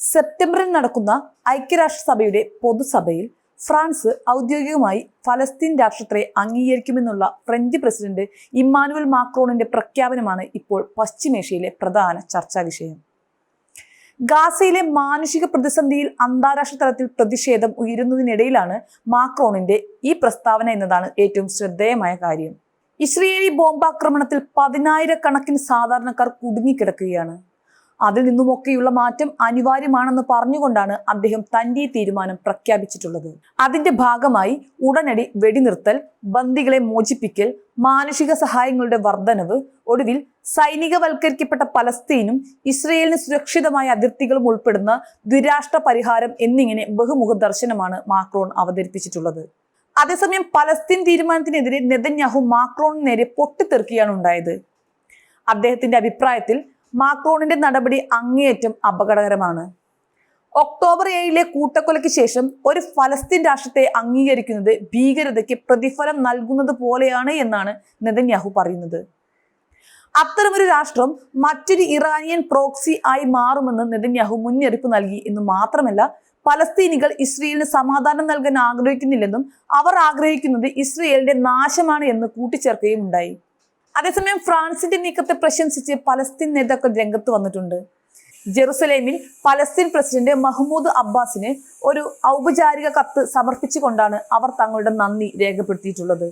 സെപ്റ്റംബറിൽ നടക്കുന്ന ഐക്യരാഷ്ട്രസഭയുടെ പൊതുസഭയിൽ ഫ്രാൻസ് ഔദ്യോഗികമായി ഫലസ്തീൻ രാഷ്ട്രത്തെ അംഗീകരിക്കുമെന്നുള്ള ഫ്രഞ്ച് പ്രസിഡന്റ് ഇമ്മാനുവൽ മാക്രോണിന്റെ പ്രഖ്യാപനമാണ് ഇപ്പോൾ പശ്ചിമേഷ്യയിലെ പ്രധാന ചർച്ചാ വിഷയം. ഗാസയിലെ മാനുഷിക പ്രതിസന്ധിയിൽ അന്താരാഷ്ട്ര തലത്തിൽ പ്രതിഷേധം ഉയരുന്നതിനിടയിലാണ് മാക്രോണിന്റെ ഈ പ്രസ്താവന എന്നതാണ് ഏറ്റവും ശ്രദ്ധേയമായ കാര്യം. ഇസ്രയേലി ബോംബാക്രമണത്തിൽ പതിനായിരക്കണക്കിന് സാധാരണക്കാർ കുടുങ്ങിക്കിടക്കുകയാണ്. അതിൽ നിന്നുമൊക്കെയുള്ള മാറ്റം അനിവാര്യമാണെന്ന് പറഞ്ഞുകൊണ്ടാണ് അദ്ദേഹം തന്റെ തീരുമാനം പ്രഖ്യാപിച്ചിട്ടുള്ളത്. അതിന്റെ ഭാഗമായി ഉടനടി വെടിനിർത്തൽ ബന്ദികളെ മോചിപ്പിക്കൽ മാനുഷിക സഹായങ്ങളുടെ വർധനവ് ഒടുവിൽ സൈനികവൽക്കരിക്കപ്പെട്ട പലസ്തീനും ഇസ്രയേലിന് സുരക്ഷിതമായ അതിർത്തികളും ഉൾപ്പെടുന്ന ദ്വിരാഷ്ട്ര പരിഹാരം എന്നിങ്ങനെ ബഹുമുഖ ദർശനമാണ് മാക്രോൺ അവതരിപ്പിച്ചിട്ടുള്ളത്. അതേസമയം പലസ്തീൻ തീരുമാനത്തിനെതിരെ നെതന്യാഹു മാക്രോണിന് നേരെ പൊട്ടിത്തെറിക്കുകയാണ് ഉണ്ടായത്. അദ്ദേഹത്തിന്റെ അഭിപ്രായത്തിൽ മാക്രോണിന്റെ നടപടി അങ്ങേയറ്റം അപകടകരമാണ്. ഒക്ടോബർ ഏഴിലെ കൂട്ടക്കൊലയ്ക്ക് ശേഷം ഒരു ഫലസ്തീൻ രാഷ്ട്രത്തെ അംഗീകരിക്കുന്നത് ഭീകരതയ്ക്ക് പ്രതിഫലം നൽകുന്നത് പോലെയാണ് എന്നാണ് നെതന്യാഹു പറയുന്നത്. അത്തരമൊരു രാഷ്ട്രം മറ്റൊരു ഇറാനിയൻ പ്രോക്സി ആയി മാറുമെന്ന് നെതന്യാഹു മുന്നറിയിപ്പ് നൽകി എന്ന് മാത്രമല്ല പലസ്തീനികൾ ഇസ്രയേലിന് സമാധാനം നൽകാൻ ആഗ്രഹിക്കുന്നില്ലെന്നും അവർ ആഗ്രഹിക്കുന്നത് ഇസ്രയേലിന്റെ നാശമാണ് എന്ന് കൂട്ടിച്ചേർക്കുകയും ഉണ്ടായി. അതേസമയം ഫ്രാൻസിന്റെ നീക്കത്തെ പ്രശംസിച്ച് പലസ്തീൻ നേതാക്കൾ രംഗത്ത് വന്നിട്ടുണ്ട്. ജെറുസലേമിൽ പലസ്തീൻ പ്രസിഡന്റ് മഹ്മൂദ് അബ്ബാസിന് ഒരു ഔപചാരിക കത്ത് സമർപ്പിച്ചുകൊണ്ടാണ് അവർ തങ്ങളുടെ നന്ദി രേഖപ്പെടുത്തിയിട്ടുള്ളത്.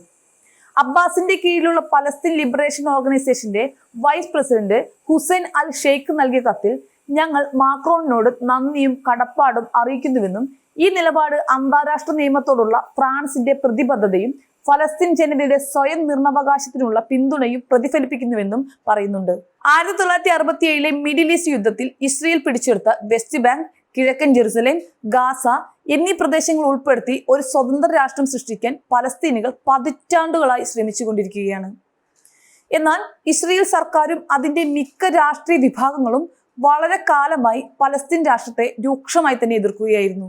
അബ്ബാസിന്റെ കീഴിലുള്ള പലസ്തീൻ ലിബറേഷൻ ഓർഗനൈസേഷന്റെ vice president Hussein al Sheikh നൽകിയ കത്തിൽ ഞങ്ങൾ മാക്രോണിനോട് നന്ദിയും കടപ്പാടും അറിയിക്കുന്നുവെന്നും ഈ നിലപാട് അന്താരാഷ്ട്ര നിയമത്തോടുള്ള ഫ്രാൻസിന്റെ പ്രതിബദ്ധതയും ഫലസ്തീൻ ജനതയുടെ സ്വയം നിർണവകാശത്തിനുള്ള പിന്തുണയും പ്രതിഫലിപ്പിക്കുന്നുവെന്നും പറയുന്നുണ്ട്. ആയിരത്തി തൊള്ളായിരത്തി അറുപത്തി ഏഴിലെ മിഡിൽ ഈസ്റ്റ് യുദ്ധത്തിൽ ഇസ്രയേൽ പിടിച്ചെടുത്ത വെസ്റ്റ് ബാങ്ക് കിഴക്കൻ ജെറുസലേം ഗാസ എന്നീ പ്രദേശങ്ങൾ ഉൾപ്പെടുത്തി ഒരു സ്വതന്ത്ര രാഷ്ട്രം സൃഷ്ടിക്കാൻ പലസ്തീനുകൾ പതിറ്റാണ്ടുകളായി ശ്രമിച്ചുകൊണ്ടിരിക്കുകയാണ്. എന്നാൽ ഇസ്രയേൽ സർക്കാരും അതിന്റെ മിക്ക രാഷ്ട്രീയ വിഭാഗങ്ങളും വളരെ കാലമായി പലസ്തീൻ രാഷ്ട്രത്തെ രൂക്ഷമായി തന്നെ എതിർക്കുകയായിരുന്നു.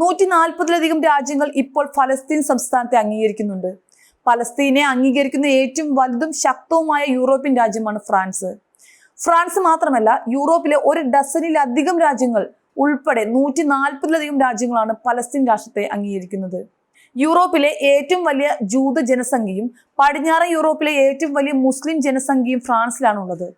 നൂറ്റി നാൽപ്പതിലധികം രാജ്യങ്ങൾ ഇപ്പോൾ ഫലസ്തീൻ സംസ്ഥാനത്തെ അംഗീകരിക്കുന്നുണ്ട്. ഫലസ്തീനെ അംഗീകരിക്കുന്ന ഏറ്റവും വലുതും ശക്തവുമായ യൂറോപ്യൻ രാജ്യമാണ് ഫ്രാൻസ്. ഫ്രാൻസ് മാത്രമല്ല യൂറോപ്പിലെ ഒരു ഡസനിലധികം രാജ്യങ്ങൾ ഉൾപ്പെടെ നൂറ്റി നാൽപ്പതിലധികം രാജ്യങ്ങളാണ് പലസ്തീൻ രാഷ്ട്രത്തെ അംഗീകരിക്കുന്നത്. യൂറോപ്പിലെ ഏറ്റവും വലിയ ജൂത ജനസംഖ്യയും പടിഞ്ഞാറൻ യൂറോപ്പിലെ ഏറ്റവും വലിയ മുസ്ലിം ജനസംഖ്യയും ഫ്രാൻസിലാണുള്ളത്.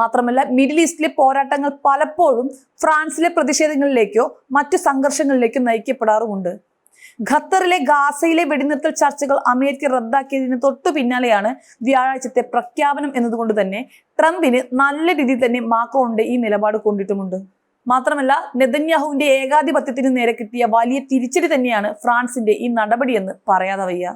മാത്രമല്ല മിഡിൽ ഈസ്റ്റിലെ പോരാട്ടങ്ങൾ പലപ്പോഴും ഫ്രാൻസിലെ പ്രതിഷേധങ്ങളിലേക്കോ മറ്റു സംഘർഷങ്ങളിലേക്കോ നയിക്കപ്പെടാറുമുണ്ട്. ഖത്തറിലെ ഗാസയിലെ വെടിനിർത്തൽ ചർച്ചകൾ അമേരിക്ക റദ്ദാക്കിയതിന് തൊട്ടു പിന്നാലെയാണ് വ്യാഴാഴ്ചത്തെ പ്രഖ്യാപനം എന്നതുകൊണ്ട് തന്നെ ട്രംപിന് നല്ല രീതിയിൽ തന്നെ മാക്രോണിന്റെ ഈ നിലപാട് കൊണ്ടിട്ടുമുണ്ട്. മാത്രമല്ല നെതന്യാഹുവിന്റെ ഏകാധിപത്യത്തിന് നേരെ കിട്ടിയ വലിയ തിരിച്ചടി തന്നെയാണ് ഫ്രാൻസിന്റെ ഈ നടപടിയെന്ന് പറയാതെ വയ്യ.